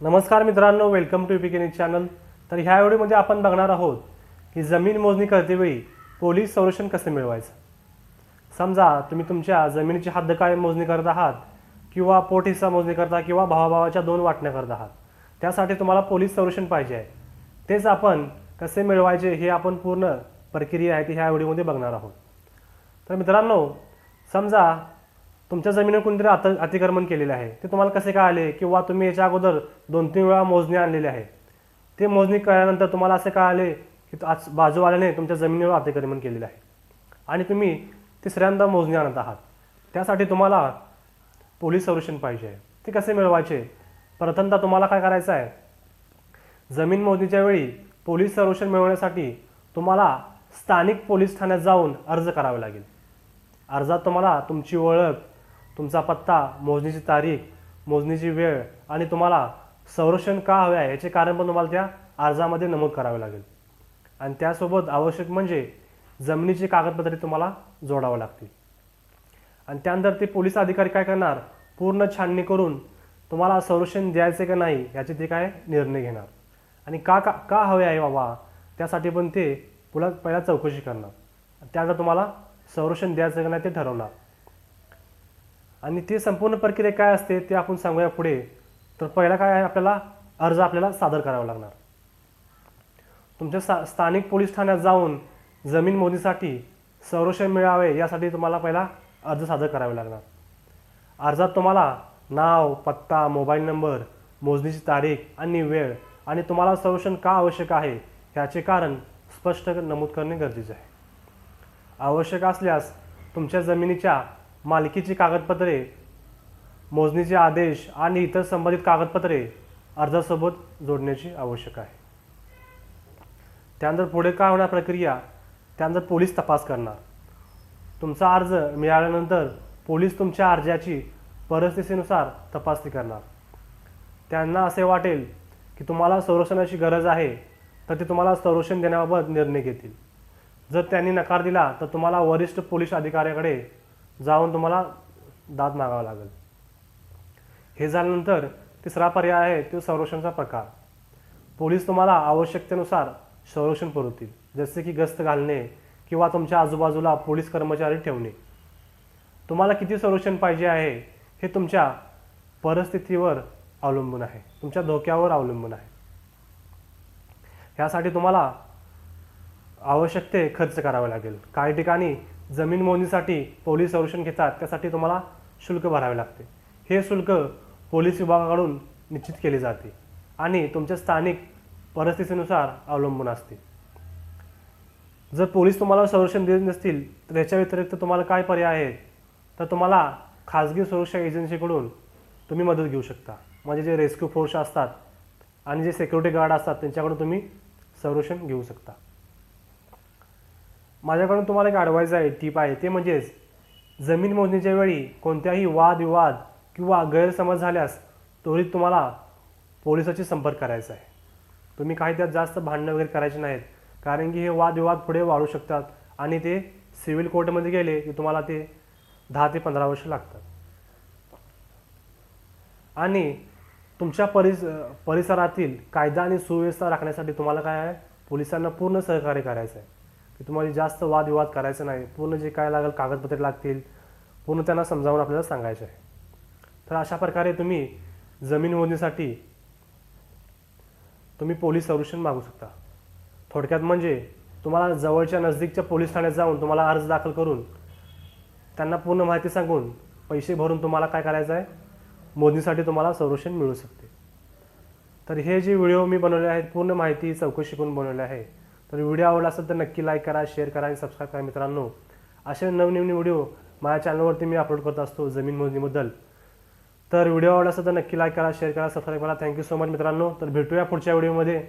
नमस्कार मित्रांनो welcome to पिके चॅनल तर ह्या व्हिडिओमध्ये आपण बघणार आहोत की जमीन मोजणी करतेवेळी पोलीस संरक्षण कसे मिळवायचं? समजा तुम्ही तुमच्या जमिनीची हद्द मोजणी करत आहात किंवा पोट हिस्सा मोजणी करता किंवा भावाभावाच्या दोन वाटण्या करत आहात. त्यासाठी तुम्हाला पोलीस संरक्षण पाहिजे आहे. तेच आपण कसे मिळवायचे हे आपण पूर्ण प्रक्रिया आहे ती ह्या व्हिडिओमध्ये बघणार आहोत. तर मित्रांनो समजा तुमच्या जमिनीवर कोणतरी आता अतिक्रमण केलेले आहे. ते तुम्हाला कसे कळाले किंवा तुम्ही याच्या अगोदर दोन तीन वेळा मोजणी आणलेली आहे. ते मोजणी कळल्यानंतर तुम्हाला असे कळाले की आज बाजूवाल्याने तुमच्या जमिनीवर अतिक्रमण केलेलं आहे. आणि तुम्ही तिसऱ्यांदा मोजणी आणत आहात. त्यासाठी तुम्हाला पोलीस संरक्षण पाहिजे. आहे ते कसे मिळवायचे? प्रथमतः तुम्हाला काय करायचं आहे? जमीन मोजणीच्या वेळी पोलीस संरक्षण मिळवण्यासाठी तुम्हाला स्थानिक पोलीस ठाण्यात जाऊन अर्ज करावा लागेल. अर्जात तुम्हाला तुमची ओळख तुमचा पत्ता मोजणीची तारीख मोजणीची वेळ आणि तुम्हाला संरक्षण का हवे आहे याचे कारण पण तुम्हाला त्या अर्जामध्ये नमूद करावे लागेल. आणि त्यासोबत आवश्यक म्हणजे जमिनीची कागदपत्रे तुम्हाला जोडावं लागतील. आणि त्यानंतर ते पोलीस अधिकारी काय करणार? पूर्ण छाननी करून तुम्हाला संरक्षण द्यायचे का नाही याचे ते काय निर्णय घेणार. आणि का का का हवे आहे बाबा? त्यासाठी पण ते पुला पहिला चौकशी करणार. त्यानंतर तुम्हाला संरक्षण द्यायचं का नाही ते ठरवणार. आणि ते संपूर्ण प्रक्रिया काय असते ते आपण सांगूया पुढे. तर पहिला काय आहे आपल्याला? अर्ज आपल्याला सादर करावा लागणार. तुमच्या सा स्थानिक पोलीस ठाण्यात जाऊन जमीन मोदीसाठी संरक्षण मिळावे यासाठी तुम्हाला पहिला अर्ज सादर करावे लागणार. अर्जात तुम्हाला नाव पत्ता मोबाईल नंबर मोजणीची तारीख आणि वेळ आणि तुम्हाला संरक्षण का आवश्यक आहे ह्याचे कारण स्पष्ट नमूद करणे गरजेचे आहे. आवश्यक असल्यास तुमच्या जमिनीच्या मालकीची कागदपत्रे मोजणीचे आदेश आणि इतर संबंधित कागदपत्रे अर्जासोबत जोडण्याची आवश्यक आहे. त्यानंतर पुढे काय होणार प्रक्रिया? त्यानंतर पोलीस तपास करणार. तुमचा अर्ज मिळाल्यानंतर पोलीस तुमच्या अर्जाची परिस्थितीनुसार तपासणी करणार. त्यांना असे वाटेल की तुम्हाला संरक्षणाची गरज आहे तर ते तुम्हाला संरक्षण देण्याबाबत निर्णय घेतील. जर त्यांनी नकार दिला तर तुम्हाला वरिष्ठ पोलीस अधिकाऱ्याकडे जाऊन तुम्हाला दाद मागावा लागेल. हे झाल्यानंतर तिसरा पर्याय आहे तो संरक्षणाचा प्रकार. पोलीस तुम्हाला आवश्यकतेनुसार संरक्षण पुरवतील जसे की गस्त घालणे किंवा तुमच्या आजूबाजूला पोलीस कर्मचारी ठेवणे. तुम्हाला किती संरक्षण पाहिजे आहे हे तुमच्या परिस्थितीवर अवलंबून आहे तुमच्या धोक्यावर अवलंबून आहे. ह्यासाठी तुम्हाला आवश्यक ते खर्च करावे लागेल. काही ठिकाणी जमीन मोजणीसाठी पोलीस संरक्षण घेतात त्यासाठी तुम्हाला शुल्क भरावे लागते. हे शुल्क पोलीस विभागाकडून निश्चित केले जाते आणि तुमच्या स्थानिक परिस्थितीनुसार अवलंबून असते. जर पोलीस तुम्हाला संरक्षण देत नसतील तर ह्याच्या व्यतिरिक्त तुम्हाला काय पर्याय आहेत? तर तुम्हाला खाजगी सुरक्षा एजन्सीकडून तुम्ही मदत घेऊ शकता. म्हणजे जे रेस्क्यू फोर्स असतात आणि जे सिक्युरिटी गार्ड असतात त्यांच्याकडून तुम्ही संरक्षण घेऊ शकता. माझ्याकडून तुम्हाला एक ॲडवाईज आहे टीप आहे. ते म्हणजेच जमीन मोजणीच्या वेळी कोणत्याही वादविवाद किंवा गैरसमज झाल्यास त्वरित तुम्हाला पोलिसाशी संपर्क करायचा आहे. तुम्ही काही त्यात जास्त भांडणं वगैरे करायचे नाहीत. कारण की हे वादविवाद पुढे वाढू शकतात आणि ते सिव्हिल कोर्टमध्ये गेले की तुम्हाला ते दहा ते पंधरा वर्ष लागतात. आणि तुमच्या परिस परिसरातील कायदा आणि सुव्यवस्था राखण्यासाठी तुम्हाला काय आहे? पोलिसांना पूर्ण सहकार्य करायचं आहे. की तुम्हाला जास्त वादविवाद करायचा नाही. पूर्ण जे काय लागेल कागदपत्रे लागतील पूर्ण त्यांना समजावून आपल्याला सांगायचं आहे. तर अशा प्रकारे तुम्ही जमीन मोजणीसाठी तुम्ही पोलीस संरक्षण मागू शकता. थोडक्यात म्हणजे तुम्हाला जवळच्या नजदीकच्या पोलीस ठाण्यात जाऊन तुम्हाला अर्ज दाखल करून त्यांना पूर्ण माहिती सांगून पैसे भरून तुम्हाला काय करायचं आहे? मोदीसाठी तुम्हाला संरक्षण मिळू शकते. तर हे जे व्हिडिओ मी बनवले आहेत पूर्ण माहिती चौकशी करून बनवले आहे. तर व्हिडिओ आवडला असेल तर नक्की लाईक करा शेअर करा आणि सबस्क्राईब करा मित्रांनो. असे नवनवीन व्हिडिओ माझ्या चॅनलवरती मी अपलोड करत असतो जमीन मोजणीबद्दल तर व्हिडिओ आवडला असेल तर नक्की लाईक करा शेअर करा सबस्क्राईब करा. थँक्यू सो मच मित्रांनो. तर भेटूया पुढच्या व्हिडिओमध्ये